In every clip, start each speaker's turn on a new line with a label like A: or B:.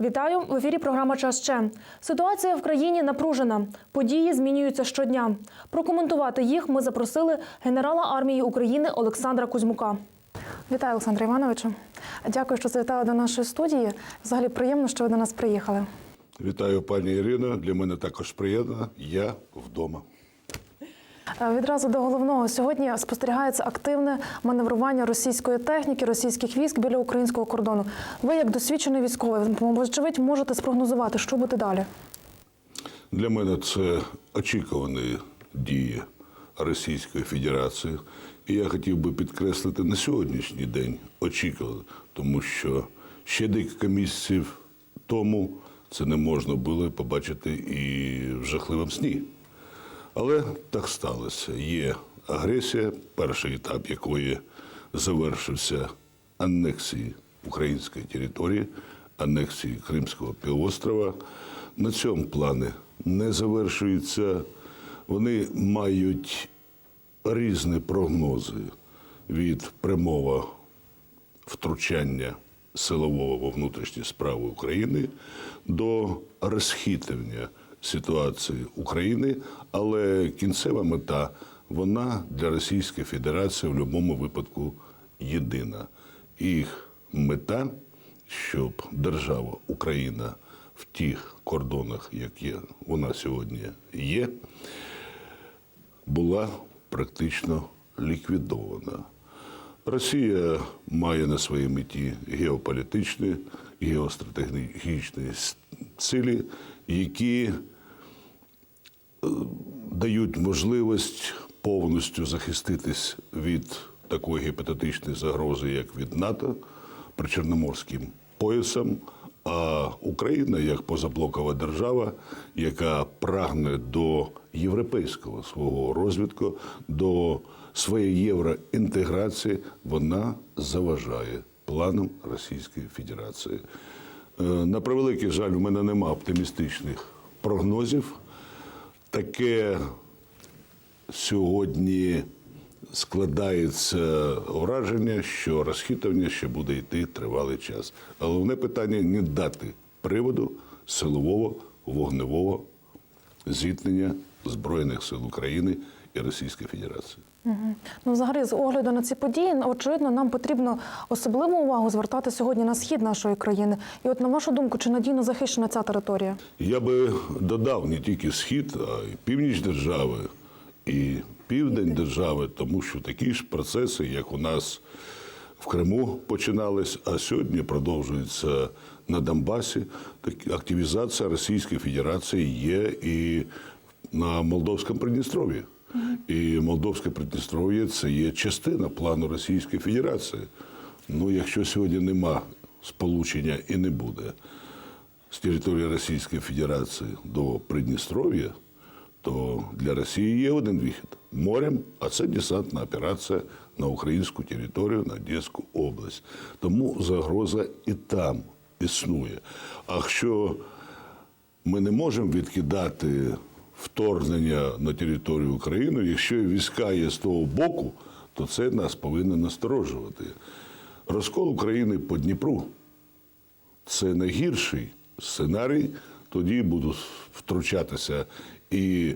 A: Вітаю в ефірі. Програма Час ще ситуація в країні напружена. Події змінюються щодня. Прокоментувати їх ми запросили генерала армії України Олександра Кузьмука. Вітаю, Олександра Івановичу. Дякую, що завітали до нашої студії. Взагалі приємно, що ви до нас приїхали.
B: Вітаю, пані Ірино. Для мене також приємно. Я вдома.
A: Е, Відразу до головного сьогодні спостерігається активне маневрування російської техніки, російських військ біля українського кордону. Ви, як досвідчений військовий, вочевидь, можете спрогнозувати, що буде далі.
B: Для мене це очікувані дії Російської Федерації. І я хотів би підкреслити на сьогоднішній день очікували, тому що ще декілька місяців тому це не можна було побачити і в жахливому сні. Але так сталося. Є агресія, перший етап якої завершився анексією української території, анексією Кримського півострова. На цьому плані не завершується. Вони мають різні прогнози від прямого втручання силового во внутрішні справи України до розхитування ситуації України, але кінцева мета вона для Російської Федерації в будь-якому випадку єдина. Їх мета, щоб держава Україна в тих кордонах, які вона сьогодні є, була практично ліквідована. Росія має на своїй меті геополітичні, геостратегічні цілі, які дають можливість повністю захиститись від такої гіпотетичної загрози, як від НАТО причорноморським поясом. А Україна як позаблокова держава, яка прагне до європейського свого розвитку, до своєї євроінтеграції, вона заважає планам Російської Федерації. Е, На превеликий жаль, у мене нема оптимістичних прогнозів. Таке сьогодні складається враження, що розхитування ще буде йти тривалий час. Головне питання не дати приводу силового вогневого зіткнення Збройних сил України і Російської Федерації.
A: Ну, взагалі, з огляду на ці події, очевидно, нам потрібно особливу увагу звертати сьогодні на схід нашої країни. І от на вашу думку, чи надійно захищена ця територія?
B: Я би додав не тільки схід, а й північ держави і південь держави, тому що такі ж процеси, як у нас в Криму починались, а сьогодні продовжуються на Донбасі. Так активізація Російської Федерації є і на Молдовському Придністров'ї. І Молдовське Придністров'я це є частина плану Російської Федерації. Ну, якщо сьогодні нема сполучення і не буде з території Російської Федерації до Придністров'я, то для Росії є один вихід морем, а це десантна операція на українську територію, на Одеську область. Тому загроза і там існує. А якщо ми не можемо відкидати вторгнення на територію України, якщо і війська є з того боку, то це нас повинно насторожувати. Розкол України по Дніпру це найгірший сценарій. Тоді будуть втручатися і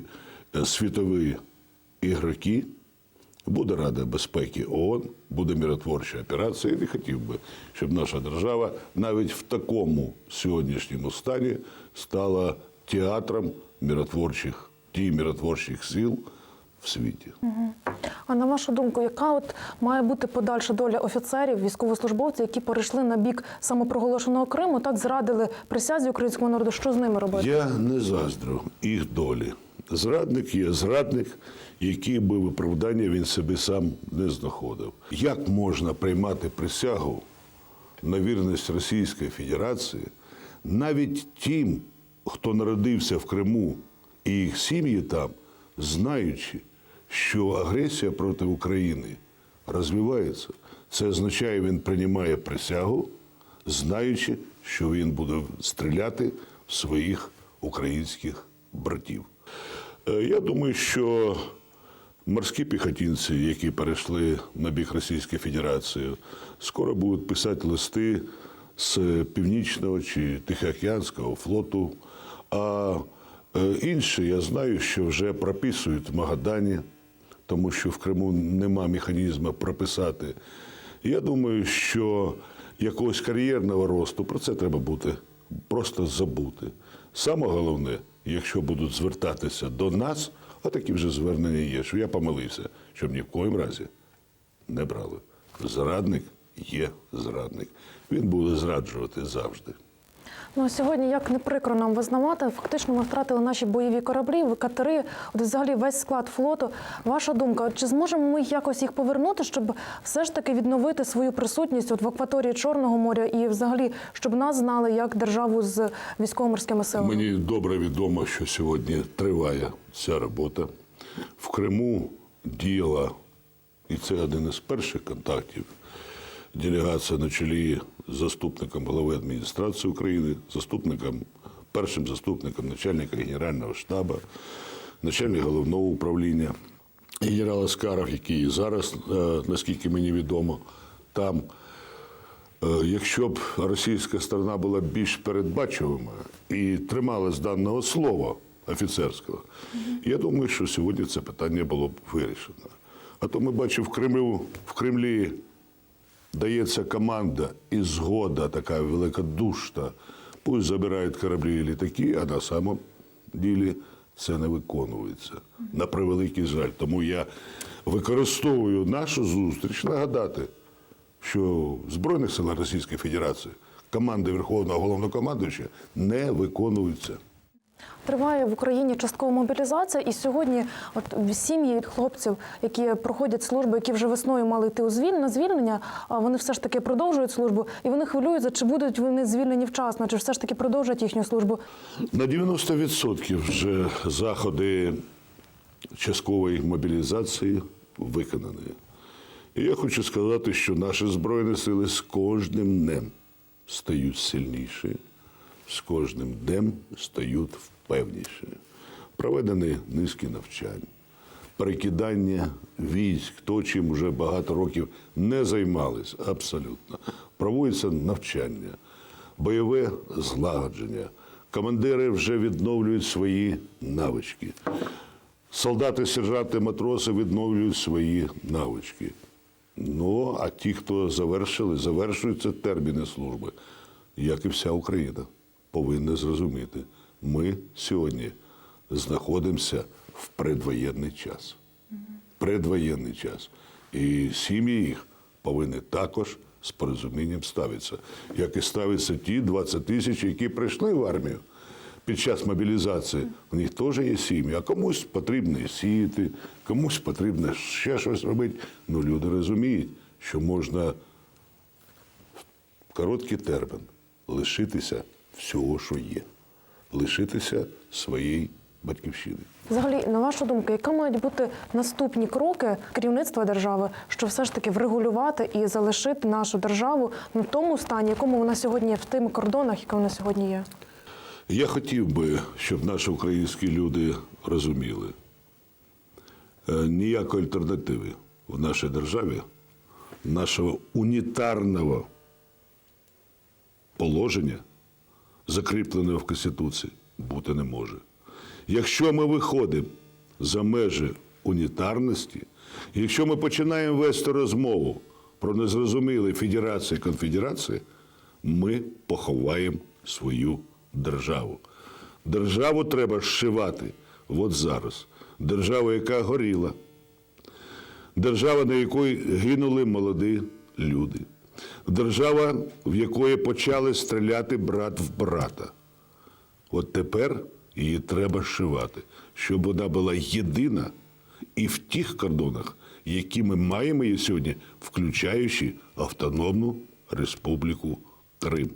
B: е, світові ігроки, буде Рада безпеки ООН, буде миротворча операція. Не хотів би, щоб наша держава навіть в такому сьогоднішньому стані стала театром миротворчих дій миротворчих сил в світі.
A: А на вашу думку, яка от має бути подальша доля офіцерів, військовослужбовців, які перейшли на бік самопроголошеного Криму, так зрадили присязі українському народу? Що з ними робити?
B: Я не заздрю їх долі. Зрадник є зрадник, який би виправдання він собі сам не знаходив. Як можна приймати присягу на вірність Російської Федерації навіть тим, хто народився в Криму і їх сім'ї там, знаючи, що агресія проти України розвивається, це означає, він приймає присягу, знаючи, що він буде стріляти в своїх українських братів. Е, Я думаю, що морські піхотинці, які перейшли на бік Російської Федерації, скоро будуть писати листи з Північного чи Тихоокеанського флоту. А е, інші я знаю, що вже прописують в Магадані, тому що в Криму нема механізму прописати. Я думаю, що якогось кар'єрного росту про це треба буде просто забути. Саме головне, якщо будуть звертатися до нас, а такі вже звернення є, що я помилився, щоб ні в коїм разі не брали. Зрадник є зрадник. Він буде зраджувати завжди.
A: Ну сьогодні, як не прикро нам визнавати, фактично ми втратили наші бойові кораблі, катери, от взагалі весь склад флоту. Ваша думка, чи зможемо ми якось їх повернути, щоб все ж таки відновити свою присутність от в акваторії Чорного моря і взагалі, щоб нас знали як державу з військово-морськими силами?
B: Мені добре відомо, що сьогодні триває ця робота. В Криму діяла, і це один із перших контактів, делегація на чолі з заступником голови адміністрації України, заступником, першим заступником начальника Генерального штабу, начальник головного управління, генерал Аскаров, який зараз, е, наскільки мені відомо, там. Е, Якщо б російська сторона була більш передбачувана і трималась даного слова офіцерського, я думаю, що сьогодні це питання було б вирішено. А то ми бачимо в Кремлю, в Кремлі дається команда і згода така великодушна. Пусть забирають кораблі і літаки, а на самом ділі це не виконується. На превеликий жаль. Тому я використовую нашу зустріч нагадати, що в Збройних силах Російської Федерації команди Верховного головнокомандуюча не виконуються.
A: Триває в Україні часткова мобілізація, і сьогодні, от сім'ї хлопців, які проходять службу, які вже весною мали йти у звіль на звільнення, вони все ж таки продовжують службу, і вони хвилюються, чи будуть вони звільнені вчасно, чи все ж таки продовжать їхню службу.
B: На 90% вже заходи часткової мобілізації виконані. І я хочу сказати, що наші Збройні сили з кожним днем стають сильніші, з кожним днем стають впевніші. Проведені низки навчань, перекидання військ, то, чим вже багато років не займались абсолютно. Проводяться навчання, бойове злагодження. Командири вже відновлюють свої навички. Солдати, сержанти, матроси відновлюють свої навички. Ну, а ті, хто завершили, завершуються терміни служби, як і вся Україна, повинні зрозуміти. Ми сьогодні знаходимося в предвоєнний час. Предвоєнний час. І сім'ї їх повинні також з порозумінням ставитися. Як і ставляться ті 20 тисяч, які прийшли в армію під час мобілізації. У них теж є сім'ї, а комусь потрібно сіяти, комусь потрібно ще щось робити. Ну, люди розуміють, що можна в короткий термін лишитися всього, що є, лишитися своєї батьківщини.
A: Взагалі, на вашу думку, які мають бути наступні кроки керівництва держави, щоб все ж таки врегулювати і залишити нашу державу на тому стані, якому вона сьогодні є, в тих кордонах, які вона сьогодні є?
B: Я хотів би, щоб наші українські люди розуміли, е, ніякої альтернативи в нашій державі, нашого унітарного положення, закріпленого в Конституції, бути не може. Якщо ми виходимо за межі унітарності, якщо ми починаємо вести розмову про незрозумілі федерації конфедерації, ми поховаємо свою державу. Державу треба зшивати от зараз. Державу, яка горіла, держава, на якій гинули молоді люди, держава, в якої почали стріляти брат в брата. От тепер її треба шивати, щоб вона була єдина і в тих кордонах, які ми маємо її сьогодні, включаючи Автономну Республіку Крим.